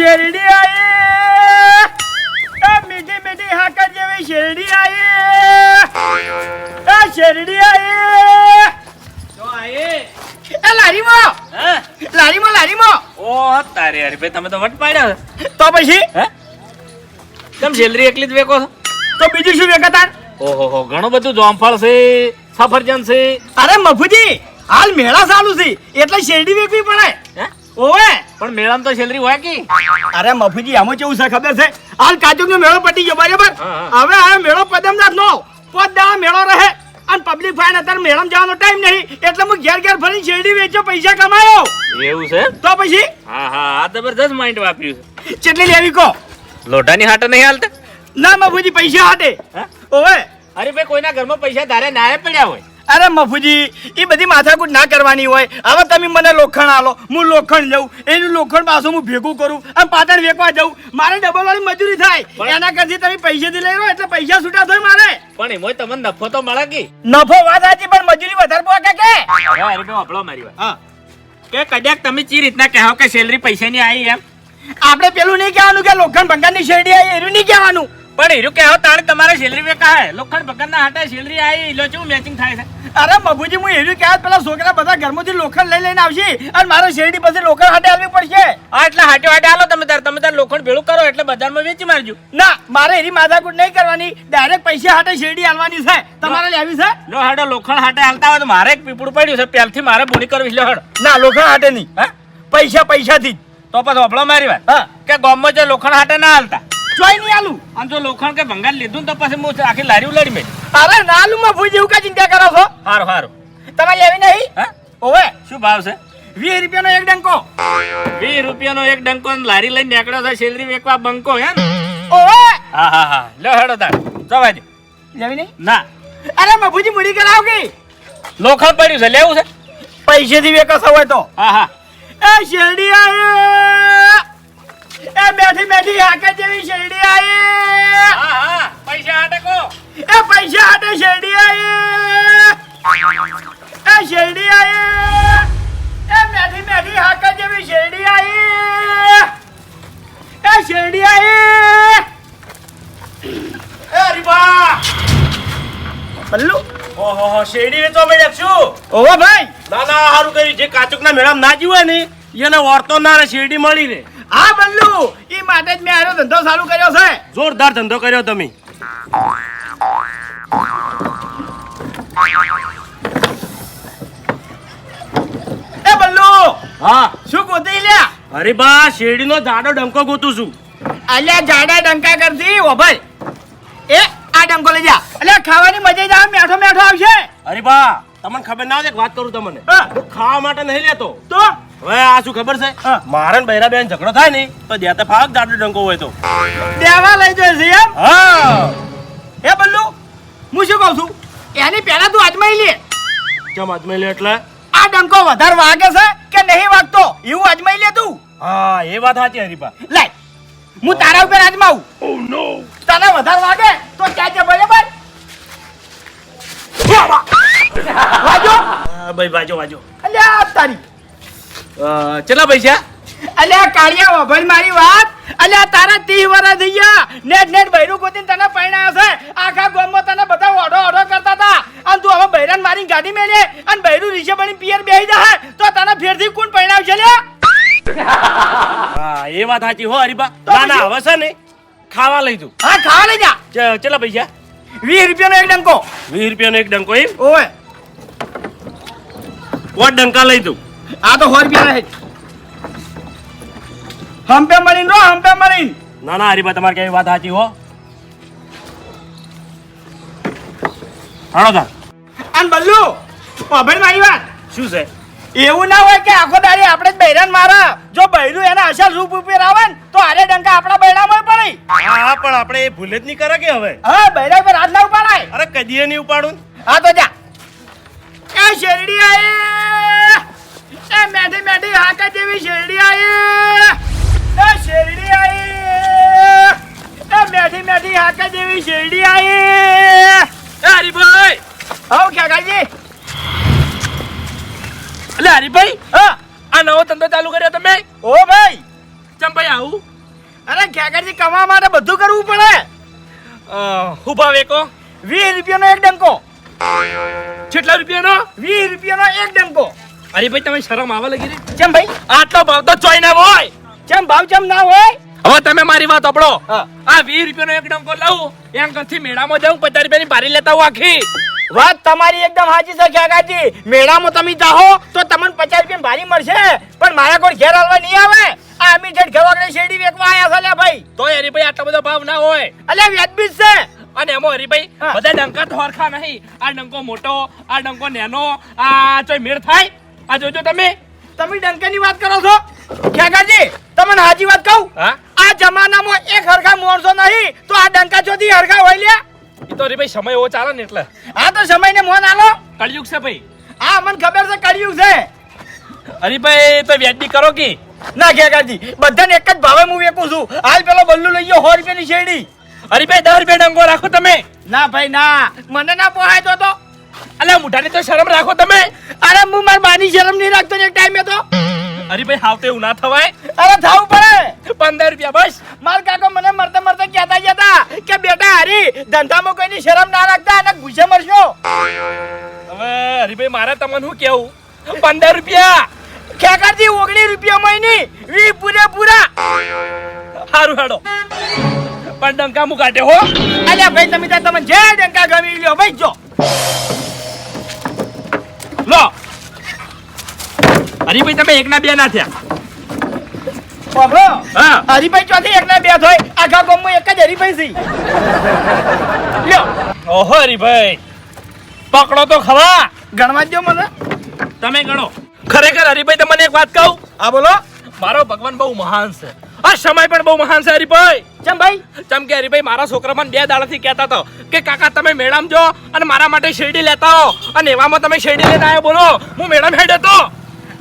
શેરડી એ મીઠી મીઠી હાકર જેવી શેરડી એ શેરડી આઈ તો આયે. એ લારીમાં. હે? લારીમાં લારીમાં. ઓ તારે યાર ભાઈ તમે તો વટ પાડ્યા તો પછી? હે? કેમ સેલરી એકલી જ વેકો છો? તો બીજું શું વેકતાન ઓહો હો ઘણું બધું જોમફળ છે સફરજન છે. અરે મફુજી હાલ મેળા ચાલુ છે એટલે શેરડી વેકવી પડે હે? ઓવે પણ મેળામાં તો સેલરી હોય કે? અરે મફુજી આમાં કેવું છે ખબર છે? હાલ કાચુકનો મેળો પતી ગયો બરાબર? હવે આ મેળો પદમનાથ નો પોત દાડા મેળો રહે. અને પબ્લિક ફાઇન અત્યારે મેળામાં જવાનો ટાઈમ નહીં. એટલે હું ઘેર ઘેર ફરી શેરડી વેચ્યો પૈસા કમાયો. એવું છે? તો પછી? હા હા આ જબરદસ્ત માઇન્ડ વાપર્યું છે. કેટલી લેવી કો લોટાની હાટે નહીં હાલતા? ના મફુજી પૈસા હાટે. ઓવે. અરે ભાઈ કોઈના ઘરમાં પૈસા ધારે નાયે પડ્યા હોય. અરે મફુજી એ બધી માથાકૂટ ના કરવાની હોય. હવે તમે મને લોખંડ આલો હું લોખંડ જઉં એનું લોખંડ પાછું હું ભેગું કરું અને પાટણ વેકવા જઉં. મારે ડબલ વાળી મજૂરી થાય. એના કરતી તમે પૈસેથી લઈ એટલે પૈસા છૂટા થાય મારે. પણ એમાં તમને નફો તો મળે કે? નફો વાત સાચી પણ મજૂરી વધારે પોકે કે હવે અરે ભાઈ વાપરો મારી વાત. હા. કે કદાચ તમે ચી રીતના કહો કે સેલરી પૈસાની આવી એમ? આપણે પેલું નહીં કહેવાનું કે લોખંડ ભંગારની શેરડી આવી એનું નહીં કહેવાનું. પણ એરું કહેવો તાણે તમારે સેલરી વેકા હે લોખંડ ભગતના હાટે સેલરી આવી લો ચેવું મેચિંગ થાય છે. અરે મફુજી હું એનું કહેવા પેલા છોકરા બધા ઘરમાંથી લોખંડ લઈ લઈને આવશે અને મારે શેરડી પછી લોખંડ હાટે આવવી પડશે. હા એટલે હાટે હાટે આલો તમે તાર તમે તાર લોખંડ ભેળું કરો એટલે બજારમાં વેચી મારજો. ના મારે એની માથાકૂટ નહીં કરવાની. ડાયરેક્ટ પૈસા હાટે શેરડી આલવાની છે. તમારે લેવી છે? લો હાડો લોખંડ હાટે હાલતા હોય તો મારે એક પીપળું પડ્યું છે પહેલથી મારે બોણી કરવી લો હાડો. ના લોખંડ હાટે નહીં હા? પૈસા પૈસાથી તો પછી ઓપડો મારી વાત. હા. કે ગામમાં જે લોખંડ હાટે ના હાલતા. ચોય નહીં આલું. અને જો લોખંડ કે ભંગાર લીધું તો પછી હું આખી લારી ઉલાડી મેં. અરે ના આલું માં ભૂઈ જેવું કા ચિંતા કરો છો? સારું સારું તમે લેવી નહીં? ઓવે. શું ભાવ છે? વીસ રૂપિયાનો એક ડંકો. વીસ રૂપિયાનો એક ડંકો લારી લઈને નીકળ્યો છે શેલરી વેકવા બંકો હે ને? ઓવે. હા હા હા. લો હેડો તાર. જવા દે. લેવી નહીં? ના. અરે મફુજી મૂડી કરાવ કે. લોખંડ પડ્યું છે લેવું છે? પૈસેથી વેકસ હોય તો. હા હા. એ શેરડી આયે. એ બેઠી બેઠી હાકે જેવી શેરડી આયે. હા હા પૈસા હાટે કો. એ પૈસા હાટે શેરડી આયે. એ શેરડી આયે. એ બેઠી બેઠી હાકે જેવી શેરડી આયે. એ શેરડી આયે. એ હરીબા બલ્લુ ઓહો શેરડી વેચવા મળ્યા છું? ઓહો ભાઈ. ના ના હારું કર્યું. જે કાચુકના મેળામાં ના જીવે ને એને વર્તો ના શેરડી મળી રે હા બલ્લુ ઈ માટે જ મેં આનો ધંધો ચાલુ કર્યો છે. જોરદાર ધંધો કર્યો તમે. એ બલ્લુ હા. શું ગોતી લ્યા? બા શેરડીનો જાડો ડંકો ગોતું છું. અલ્યા જાડા ડંકા કરતી ઓભલ એ આ ડંકો લઈ જા. અલ્યા ખાવાની મજા જ આવે મેઠો મેઠો આવશે. બા તમને ખબર ના હોય એક વાત કરું તમને. હું ખાવા માટે નહીં લેતો. તો? હવે આ શું ખબર છે? મારે ને બૈરા બેન ઝઘડો થાય ને તો દેતે ફાક જાડો ડંકો હોય તો. દેવા લઈ જશે એમ? હા. એ બલ્લુ હું શું કહું છું? એની પહેલા તું અજમાઈ લે. કેમ અજમાઈ લે એટલે? આ ડંકો વધારે વાગે છે કે નહીં વાગતો? એવું અજમાઈ લે તું. હા એ વાત સાચી હરીપા લે હું તારા ઉપર અજમાવું. તને વધારે વાગે તો ક્યાં છે બરાબર વાજો. હા ભાઈ વાજો વાજો. અલ્યા તારી કેટલા પૈસા? અલ્યા કાળિયા વભણ મારી વાત. અલ્યા તારા ત્રીસ વર્ષ થઈ ગયા. નેટ નેટ બૈરું ગોતીને તને પરણાયો છે. આખા ગામમાં તને બધા ઓઢો ઓઢો કરતા હતા. અને તું હવે બૈરાન મારી ગાડી મેલે અને બૈરું રીશે બની પિયર બેહી જાય. તો તને ફેરથી કોણ પરણાવશે લે? હા એ વાત સાચી હો હરીબા. ના ના હવે છે ને ખાવા લઈ તું હા ખાવા લઈ જા. કેટલા પૈસા? વીસ રૂપિયાનો એક ડંકો. વીસ રૂપિયાનો એક ડંકો એમ? ઓય વોટ ડંકા લઈ તું આ તો સો રૂપિયા રહે હંપે મળીને રો હંપે મળીને ના ના હરીબા તમારે કેવી વાત સાચી હો. હાલો તાર અન બલ્લુ વભણ મારી વાત. શું છે? એવું ના હોય કે આખો દાડી આપણે જ બૈરાન મારા. જો બૈરું એના અસલ રૂપ ઉપર આવે ને તો આરે ડંકા આપણા બૈરામાં પડે હા પણ આપણે એ ભૂલે જ નહીં કરે કે હવે? હા બૈરા પર હાથ ના ઉપાડાય. અરે કદીએ નહીં ઉપાડું. હા તો જા. એ શેરડી આયે હાકા જેવી શેરડી આવી? એ શેરડી આવી. એ મેઠી મેઠી હાકા જેવી શેરડી આવી. એ હરીભાઈ. હવ કાકાજી એટલે હરીભાઈ હા. આ નવો ધંધો ચાલુ કર્યો તમે? ઓ ભાઈ. ચમ ભાઈ આવું? અરે ખેગાજી કમાવા માટે બધું કરવું પડે. હું ભાવ એકો વીસ રૂપિયાનો એક ડંકો. કેટલા રૂપિયાનો? વીસ રૂપિયાનો એક ડંકો. અરે ભાઈ તમે શરમ આવે લગી રે ચમ ભાઈ? આટલો ભાવ તો ચોઈ ના હોય. કેમ ભાવ કેમ ના હોય? હવે તમે મારી વાત સાંભળો. આ વીસ રૂપિયાનો એક ડંકો લાવું એમ કંથી મેળામાં જાઉં પચાસ રૂપિયાની ભારી લેતા હું આખી. વાત તમારી એકદમ સાચી છે ખેગાજી મેળામાં તમે જાઓ તો તમને પચાસ રૂપિયા ભારી મળશે. પણ મારા કોઈ ઘેર હાલવા નહીં આવે. આ અમી જેઠ ઘર શેડી વેચવા આયા છે લે ભાઈ. તો હરીભાઈ આટલો બધો ભાવ ના હોય. અલ્યા વ્યાજબી છે. અને એમાં હરીભાઈ ભાઈ બધા ડંકા તો હરખા નહીં. આ ડંકો મોટો આ ડંકો નેનો આ ચોય મેળ થાય. આ જોજો તમે. તમે ડંકાની વાત કરો છો? ખેગાજી તમને હાજી વાત કહું? હા? આ જમાનામાં એક હરખા માણસો નહીં તો આ ડંકા જોધી હરખા હોય લ્યા. એ તો હરીભાઈ સમય એવો ચાલે ને એટલે. આ તો સમયને મોન આલો. કળિયુગ છે ભાઈ. આ મને ખબર છે કળિયુગ છે. હરીભાઈ તો વ્યાજબી કરો કે? ના ખેગાજી બધાને એક જ ભાવે હું વેકું છું. હાલ પેલો બલ્લુ લઈ ગયો સો રૂપિયાની શેરડી. હરીભાઈ દસ રૂપિયા ડંગો રાખો તમે. ના ભાઈ ના. મને ના પોહાય તો તો. અલ્યા મુઠાની તો શરમ રાખો તમે. અરે હું મારી બાની શરમ નહીં રાખતો ને એક ટાઈમે તો. અરે હાવ તો એવું ના થવાય. અરે થાવું પડે. પંદર રૂપિયા બસ. માર કાકો મને મરતે મરતે કહેતા જતા કે બેટા હરી ધંધામાં કોઈની શરમ ના રાખતા અને ગુસ્સે મરશો. હવે હરીભાઈ મારે તમને શું કેવું પંદર રૂપિયા. ખેકારથી ઓગણી રૂપિયા મહિની વી પૂરે પૂરા. સારું હેડો. પણ ડંકા મુ કાઢે હો. અલ્યા ભાઈ તમે ત્યાં તમે જે ડંકા ગમી લ્યો ભાઈ જો. હરીભાઈ તમે એકના બે ના થયા. હરીભાઈ ચોથી એકના બે થોય. આખા ગામમાં એક જ હરીભાઈ છે. લ્યો. ઓહો હરીભાઈ. પકડો તો ખવા ગણવા દો મને. તમે ગણો. ખરેખર હરીભાઈ તમને એક વાત કહું? આ બોલો. મારો ભગવાન બહુ મહાન છે. આ સમય પણ બહુ મહાન છે હરીભાઈ. ચમ ભાઈ? ચમ કે હરીભાઈ મારા છોકરા મને બે દાડાથી કહેતા હતો કે કાકા તમે મેડમ જો અને મારા માટે શેરડી લેતા હો અને એવામાં તમે શેરડી લઈને આવ્યો બોલો. હું મેડમ હેડે તો.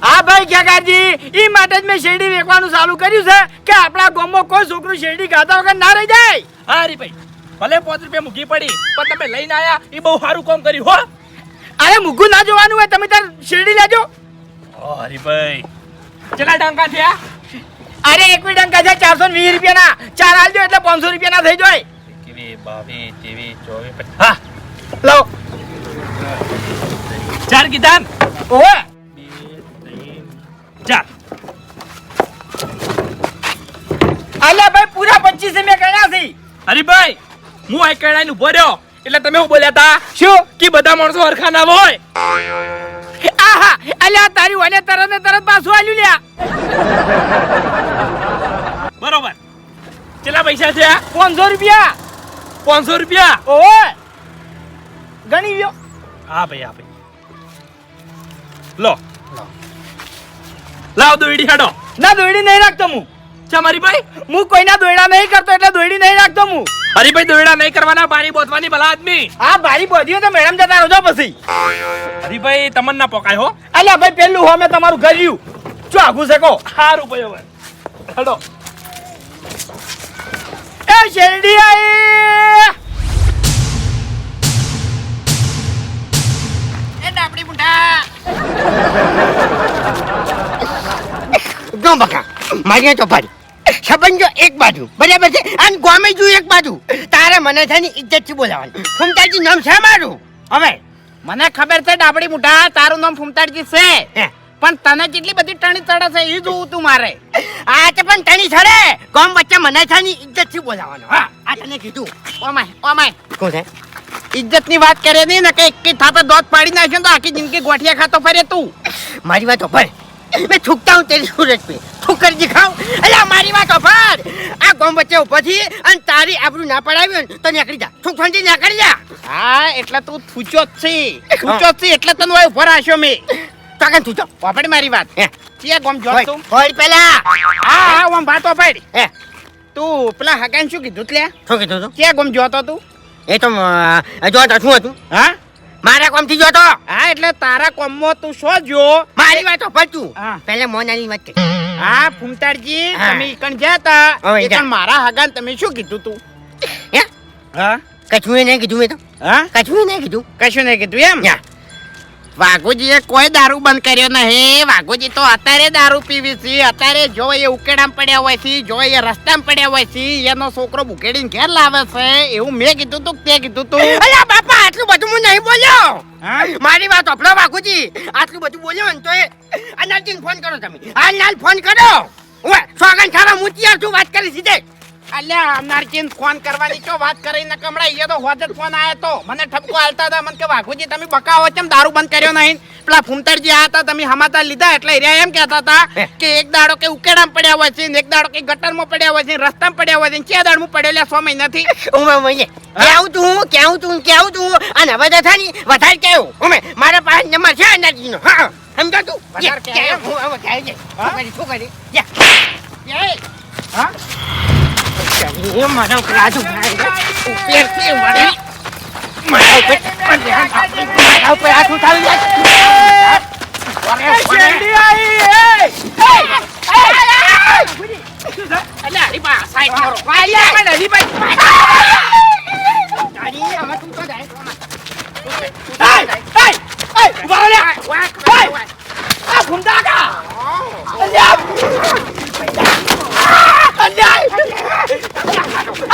હા ભાઈ ખેકારજી ઈ માટે જ મેં શેરડી વેચવાનું ચાલુ કર્યું છે કે આપણા ગામમાં કોઈ છોકરું શેરડી ખાતા વગર ના રહી જાય. હા હરીભાઈ ભલે પાંચ રૂપિયા મૂકી પડી પણ તમે લઈને આયા એ બહુ સારું કામ કર્યું હો. અરે મૂકું ના જોવાનું હોય તમે તાર શેરડી લેજો. ઓ હરીભાઈ કેટલા ડંકા થયા? અરે એક ડંકા છે ચારસો ને વીસ રૂપિયાના. ચાર આલજો એટલે પાંચસો રૂપિયાના થઈ જાય. એકવીસ બાવીસ ત્રેવીસ ચોવીસ હા લો ચાર કીધા ને? હરીભાઈ હું આ કેળાઈને ઊભો રહ્યો. એટલે તમે હું બોલ્યા તા? શું? કે બધા માણસો હરખા ના હોય? આહા અલ્યા તારી વાને તરત ને તરત પાછું આલ્યું લ્યા. બરોબર. કેટલા પૈસા છે? પાંચસો રૂપિયા. પાંચસો રૂપિયા? ઓવે ગણી લ્યો. હા ભાઈ હા ભાઈ. લો. લાવ દોડી હેડો. ના દોયડી નહીં રાખતો હું. ચા મારી ભાઈ હું કોઈના દોયડા નહીં કરતો એટલે દોયડી નહીં રાખતો હું. હરીભાઈ દોયડા નહીં કરવાના બારી બોધવાની ભલા આદમી. આ બારી બોધી તો મેડમ જતા રહો પછી. હરીભાઈ તમને ના પોકાય હો. અલ્યા ભાઈ પેલું હો મેં તમારું ઘર ચો આગું શકો. સારું ભાઈ હવે. હેડો. એ શેરડી આઈ એ ડાપડી મુંડા એકદમ બકા મારી ચોપાડી સંબંધો એક બાજુ. બરાબર છે? અને ગોમે જુ એક બાજુ. તારે મને છે ને ઇજ્જતથી બોલાવાનું ફૂમતાજી નામ છે મારું? હવે મને ખબર છે ડાબડી મુઢા તારું નામ ફૂમતાજી છે. પણ તને કેટલી બધી ટણી ચડે છે એ જોવું તું મારે. આ તો પણ ટણી છડે ગોમ વચ્ચે મને છે ને ઇજ્જતથી બોલાવાનું હા. આ તને કીધું. ઓમાય ઓમાય કોણ છે? ઇજ્જતની વાત કરે નહીં ને કે એક થાપે દોત પાડી નાખ્યો તો આખી જિંદગી ગોઠિયા ખાતો ફરે તું. મારી વાત પર मैं थूकता हूँ तेरी सूरज पे थूक कर दिखाऊं अरे મારી વાત પર આ ગોમ વચ્ચે ઉભો થી અને તારી આબરૂ ના પડાવી ને તો નીકળી જા થૂક ફંટી નીકળી જા હા એટલે તું થૂચો જ છે થૂચો જ છે એટલે તને હોય ઉભો રાખ્યો મેં તાકન તું જાઓ વાપડ મારી વાત હે ચિયા ગોમ જોત હોય તું હોય પેલા હા હા ઓમ વાત વાપડ હે તું પેલા હગાન શું કીધું લે શું કીધું તું ચિયા ગોમ જોતો તું એ તો અ, જો તો શું હતું હા મારા કોમથી જો તો? હા એટલે તારા કોમમાં તું શો જો મારી વાત પર તું હા. પહેલા મોનાની વાત કરી. હા ફૂમતારજી હા. તમે ઈકણ જાતા તા હવે એ જા. પણ મારા હગાન તમે શું કીધું તું? હે? હા? કછું નહીં કીધું મેં તો. હા? કછું નહીં કીધું. કશું નહીં કીધું એમ? યા. વાઘુજીએ કોઈ દારૂ બંધ કર્યો નહીં. વાઘુજી તો અત્યારે દારૂ પીવી છે. અત્યારે જો એ ઉકેડામાં પડ્યા હોય છે જો એ રસ્તામાં પડ્યા હોય છે. એનો છોકરો ઉકેડીને ઘેર લાવે છે. એવું મેં કીધું તું તે કીધું તું. અલ્યા બાપા આટલું બધું હું નહીં બોલ્યો. મારી વાત અપલો વાઘુજી. આટલું બધું બોલ્યો ને તો એ અનાજીને ફોન કરો તમે. હાલ હાલ ફોન કરો. ઓય સોગન ખાવા મુતિયા છું. વાત કરી સીધે. અલ્યા અમનારજીન ફોન કરવાની ચો વાત કરીને કમળા એ તો હોજ જ ફોન આયો તો. મને ઠપકો હાલતા હતા મને કે વાઘુજી તમે બકાવો દારૂ બંધ કર્યો નહીં. પેલા ફૂમતરજી આયા હતા તમે હમાતા લીધા એટલે એરિયા એમ કહેતા હતા કે એક દાડો કે ઉકેડામાં પડ્યા હોય છે એક દાડો કે ગટરમાં પડ્યા હોય છે રસ્તામાં પડ્યા હોય છે ક્યાં દાડમાં પડેલા સો મહિનાથી ઉમે કેવું તું કેવું તું કેવું તું અને હવે વધારે કેવું ઉમે મારા પાસે નંબર છે અંદાજીનો હા સમજો તું? વધારે કેવું? હું હવે જાય છે. શું કરી. હા? એ મારા ઉપર રાજુ ઉપેરથી મારે- મારા ઉપર- મારા ઉપર હાથ ઉઠાવી જાય. કા?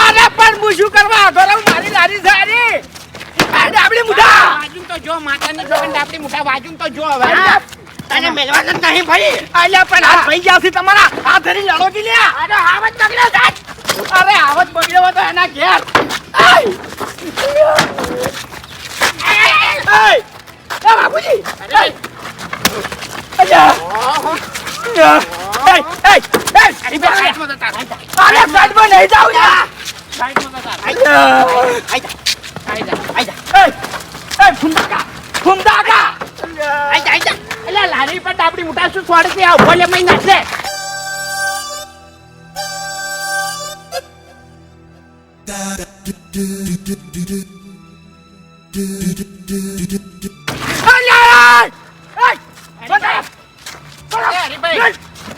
અરે પણ હું શું કરવા? આગળ મારી લારી સારી આ ડાબલી મુઠા. વાજુન તો જો માતાની જોગન ડાબડી મુઠા વાજુન તો જો હવે. તને મેળવાના જ નહીં ભાઈ. અલ્યા પણ હાથ ભાઈ ગયા છે તમારા હાથ ધરી લડો કે લ્યા. અરે આવત બગડ્યો સાહેબ. અરે આવત બગડ્યો તો એના ઘેર. બાપુજી. અરે. સાઈડમાં લારી પર ડાબડી મોટા શું છોડે છે આ ઊભો લે મહી નાખશે અલ્યા!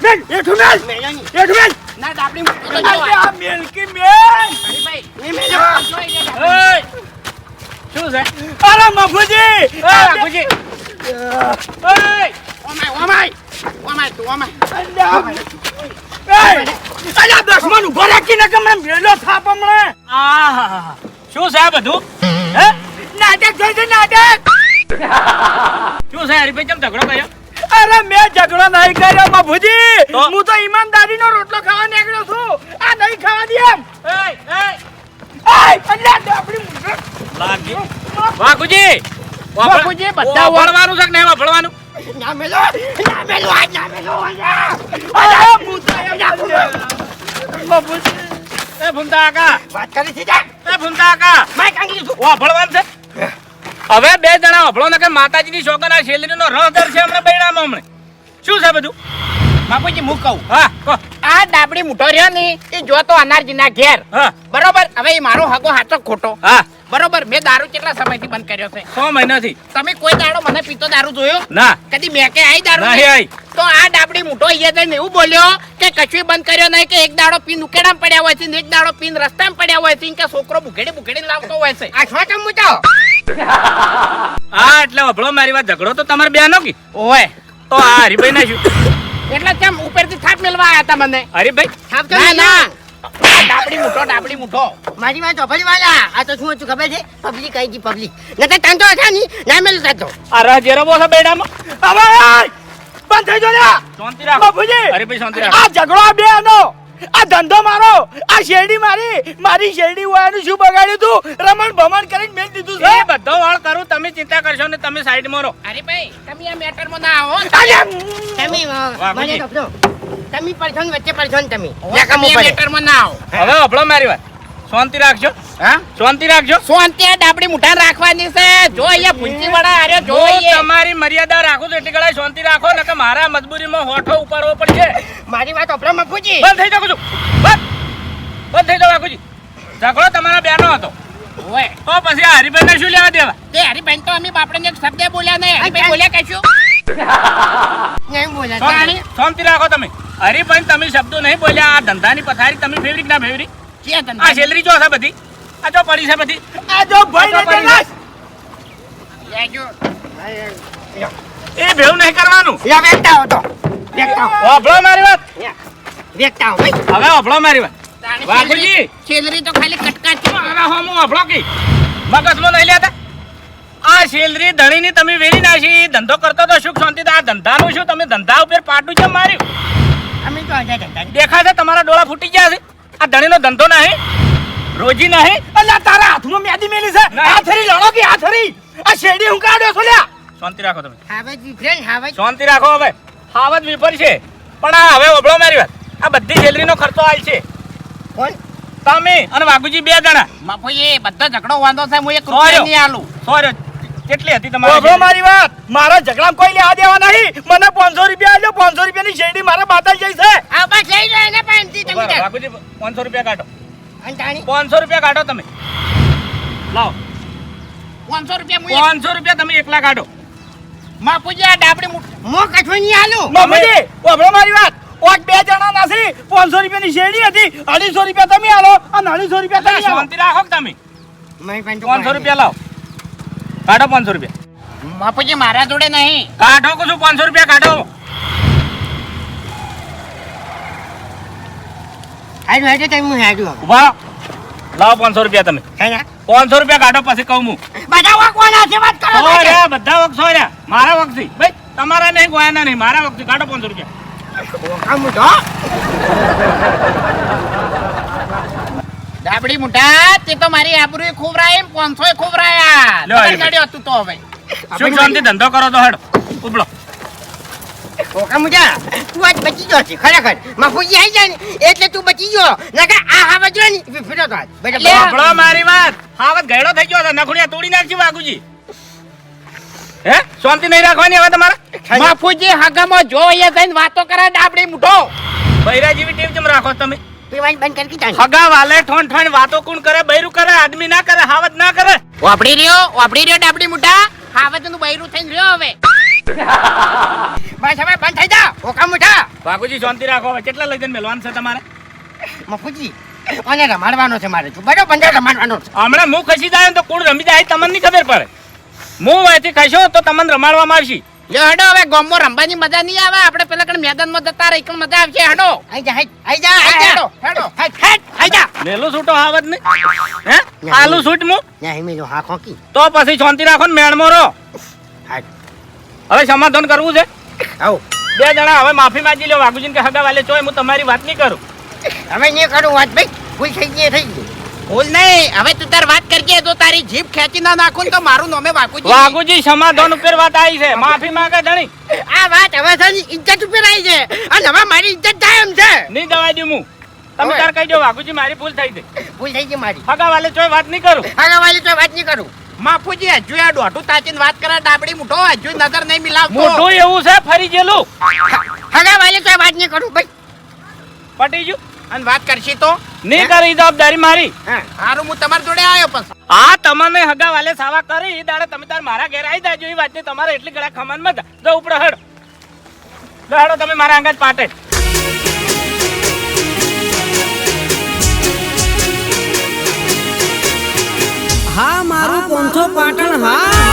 મેલ! એઠું મેલ! એઠું મેલ! ના ડાપડી જો અલ્યા, મેલકી મેલ! ભાઈ એ ડાબડી. એય! શું છે અરે મફુજી મફુજી ઓય! Oh my oh my oh my તું ઓમાય અલ્યા અલ્યા દસમન ઊભો રાખીને કે મને મેલો થાપ હમણાં આહાહા. શું છે આ બધું હે નાટક થઈ છે નાટક શું છે હરીભાઈ કેમ ઝઘડો કર્યો અરે મેં ઝઘડો નહીં કર્યો બાપુજી. હું તો ઈમાનદારીનો રોટલો ખાવા નીકળ્યો છું. આ નહીં ખાવા દે એમ. વાઘુજી બાપુજી, બધા વળવાનું છે કે નહીં વળવાનું ના મેલો, ના મેલો, આ ના મેલો, આ બાપુજી એ ભૂમતા કાકા. વાત કરી છે જા. એ ભૂમતા કાકા. માય કાંગી લીધું. વળવાનું છે? હવે બે જણા અભળો ને કે માતાજીની શોગન આ શેલરીનો રસ દર છે હમણાં બૈરામાં હમણે. શું છે બધું? બાપુજી હું કહું. હા કહો. આ ડાબડી મોટો રહ્યો ને એ જોતો અનારજીના ઘેર. હા. બરોબર? હવે એ મારો હગો હાચો ખોટો? હા. બરોબર? મેં દારૂ કેટલા સમયથી બંધ કર્યો છે? સો મહિનાથી. તમે કોઈ દાડો મને પીતો દારૂ જોયો? ના. કદી મેં કે આઈ દારૂ નહીં? આઈ. તો આ ડાબડી મોટો અહીંયા જઈને એવું બોલ્યો કે કશું બંધ કર્યો નહીં કે એક દાડો પીન ઉકેડામાં પડ્યા હોય છે ને એક દાડો પીન રસ્તામાં પડ્યા હોય છે કે છોકરો બુઘેડી બુઘેડી લાવતો હોય છે. આ શું ચમ મૂચો. હા એટલે અભળો મારી વાત. ઝઘડો તો તમારે બેનો કી? ઓય. તો આ હરિભાઈ ના શું? એટલે કેમ ઉપરથી થાપ મેળવા આયા હતા મને? હરિભાઈ? થાપ ના ના. ના. ડાબડી મોટો ડાબડી મોટો મારી વાત અભળી વાલા આ તો શું હતું ખબર છે? પબ્લિક આઈ ગઈ પબ્લિક. તને તો હતા ની ના મેલ થતો આ જેરો બોસ બૈડામાં. હવે બંધ થઈ જો ને શાંતિ રાખ. બાપુજી! ભાઈ શાંતિ રાખ. આ ઝઘડો આ બે નો આ ધંધો મારો. આ શેરડી મારી. મારી શેરડી વાળાનું શું બગાડ્યું તું? રમણ ભમણ કરીને મેં દીધું છે. એ બધો વાળ કરું તમે ચિંતા કરશો ને તમે સાઈડમાં મારો અરે ભાઈ તમે આ મેટરમાં ના આવો! તમે મને તમે પડશો ને વચ્ચે પડશો ને તમે. મેટરમાં ના આવો. હવે વફળો મારી વાત. શાંતિ રાખજો. હા? શાંતિ રાખજો. શાંતિ આ ડાબડી મુઠા રાખવાની છે. જો અહીંયા ભૂંચી વાળા આર્યો જો તમારી મર્યાદા રાખો તો એટલી ઘણા શાંતિ રાખો ને કે મારા મજબૂરીમાં હોઠો ઉપાડવો પડશે. મારી વાત ઓપડો મફુજી બંધ થઈ જાવ છું બંધ. બંધ થઈ જાવ બાકુજી ઝઘડો તમારા બેનો હતો. ઓય તો પછી આ હરિભાઈને શું લેવા દેવા? તે હરીભાઈ તો અમે બાપડાને એક શબ્દ બોલ્યા નહીં. હરિભાઈ બોલ્યા કશું? નહીં બોલ્યા શાંતિ રાખો તમે. હરિભાઈ તમે શબ્દો નહીં બોલ્યા. આ ધંધાની પથારી તમે ફેવરી ના ના આ ધંધા શેલરી જો છે બધી? આ જો પડી છે બધી? આ જો ભાઈ ને પડી લેજો એ ભેવું નહીં કરવાનું. યા તો. મારી વાત. ભાઈ. હવે ઓભળો મારી વાત. વાઘુજી! સેલરી તો ખાલી કટકા છે. હવે હું ઓભળો કી? મગજમાં નહીં લેતા? આ શેલરી ધણીની તમે વેરી નાખી ધંધો કરતો તો સુખ શાંતિ આ ધંધાનું શું? તમે ધંધા ઉપર પાટું છે માર્યું? અમે તો આજે છે તમારા ડોળા ફૂટી ગયા છે. આ ધણીનો ધંધો નહીં? રોજી નહીં? અલ્યા તારા હાથમાં મેદી મેલી છે. આ થરી લડો કે આ થરી આ શેરડી હું કાઢ્યો છો લ્યા. શાંતિ રાખો તમે. હાવજ જીફ્રેન હાવજ શાંતિ રાખો હવે. હાવજ વિફર છે. પણ આ હવે ઓબળો મારી વાત આ બધી સેલરીનો ખર્ચો આલ છે. કોણ? તમે અને વાઘુજી બે જણા. બાપુજી બધો ઝઘડો વાંધો છે હું એક. રૂપિયા નહીં આલું. સોર્યો. કેટલી હતી તમારી મારી વાત. મારા ઝઘડા કોઈ લેવા દેવા નહીં. મને પાંચસો રૂપિયા આલ્યો પાંચસો રૂપિયાની શેરડી મારા બાતા જઈ છે આ બસ લઈ લો એને તમે રૂપિયા કાઢો. અને તાણી પાંચસો રૂપિયા કાઢો તમે. લાવો. પાંચસો રૂપિયા પાંચસો રૂપિયા તમે એકલા કાઢો. બાપુજી આ ડાબડી મો કઠું નહીં આલું. ઓભળો મારી વાત. ઓટ બે જણા નથી પાંચસો રૂપિયાની શેરડી હતી. અઢીસો રૂપિયા તમે આલો અને અઢીસો રૂપિયા તમે શાંતિ રાખો તમે? કોઈ રૂપિયા લાવો. કાઢો પાંચસો રૂપિયા. બાપુજી મારા જોડે નહીં. કાઢો કશું પાંચસો રૂપિયા કાઢો. હારું, હારું, તમે ઊભા લાવો પાંચસો રૂપિયા તમે. પાંચસો રૂપિયા કાઢો પછી કહું હું. બધા વાગવાના છે વાત કરો સો બધા રહ્યા મારા વખતથી ભાઈ તમારા નહીં ગોયાના નહીં. મારા વખતથી કાઢો પાંચસો રૂપિયા. તો. ડાબડી મુઠા તે તો મારી આબરૂ ખોવરાય એમ પાંચસો ખોવરાયા. લ્યો, આવી નડ્યો હતું તો હવે. શું શાંતિ ધંધો કરો તો હેડો. ઉપડો ઓકા મુજા તું આજ બચી ગયો છે ખરેખર. મફુજી આવી જાય એટલે તું બચી ગયો. નકર આ હાવા જો ને ફીરો તો આજ. સાંભળો મારી વાત. હાવત ગયડો થઈ ગયો છે નખુડિયા તોડી નાખજી વાગુજી હે? શાંતિ નહીં રાખવાની હવે તમારે? માફુજી હગામાં જો અહીંયા જઈને વાતો કરે ડાબડી મુઠો બૈરા જેવી ટીમ જેમ રાખો તમે. પીવાની બંધ કરી દીધા હગા વાલે ઠોણ ઠોણ વાતો કોણ કરે? બૈરું કરે? આદમી ના કરે? હાવત ના કરે? વાપડી રહ્યો? વાપડી રહ્યો ડાબડી મુઠા હાવતનું બૈરું થઈને રહ્યો હવે. બસ હવે બંધ થઈ જા ઓકા મુઠા વાઘુજી શાંતિ રાખો હવે. કેટલા લઈ જઈને મેલવાનું છે તમારે? મફુજી અને રમાડવાનો છે મારે. તું બરાબર રમાડવાનો છે. હમણાં હું ખસી જાય તો કોણ રમી જાય તમને નહીં ખબર પડે. હું અહીંથી ખસ્યો તો તમને રમાડવામાં આવશે. લ્યો હડો હવે ગોમો રમવાની મજા નહીં આવે. આપણે પેલા કણ મેદાનમાં જતા રહી કણ મજા આવશે. હડો. આઈ જા આઈ જા આઈ જા. હેડો હડો આઈ જા. મેલું છૂટો આવત ને હે? આલુ છૂટ હું ના હિમેલો હા ખોકી તો પછી શાંતિ રાખો ને મેળમાં રહો. હા હવે સમાધાન કરવું છે. આવો. બે જણા હવે માફી માંગી લો વાગુજીન કે હગા વાલે ચોય હું તમારી વાત નહીં કરું. હવે નહીં કરું વાત ભાઈ. ભૂલ થઈ ગઈ એ થઈ ગઈ. ભૂલ નહીં. હવે તું તાર વાત કરજે તો તારી જીભ ખેંચી ના નાખું ને તો મારું નામે વાકુજી વાકુજી સમાધાન ઉપર વાત આવી છે. માફી માંગે ધણી. આ વાત હવે સાજી ઇજ્જત ઉપર આવી છે. અને હવે મારી ઇજ્જત થાય એમ છે. નહીં દવા દઉં હું તમે તાર કહી દો વાકુજી મારી ભૂલ થઈ ગઈ ભૂલ થઈ ગઈ મારી. હગા વાલે ચોય વાત નહીં કરું. ફગા વાલે તો વાત નહીં કરું. માફુજી હજુ આ દોઢું તાચીને વાત કરે ડાબડી મુઠો હજુ નજર નહીં મિલાવતો. મોઢું એવું છે ફરી ગયેલું આગળ વાલે તો વાત નહીં કરું. ભાઈ પટી ગયું. અને વાત કરશી તો? નહીં કરી જવાબદારી મારી. હા હારું હું તમારી જોડે આવ્યો પછી હા તમને હગા વાલે સાવા કરી દાડે તમે તાર મારા ઘેર આવી જાજો એ વાતની તમારે એટલી ગળા ખમાન મત. જો ઉપડો હડ. હડો હેડો તમે મારા અંગત પાટે. હા મારું પોંથો પાટણ હા.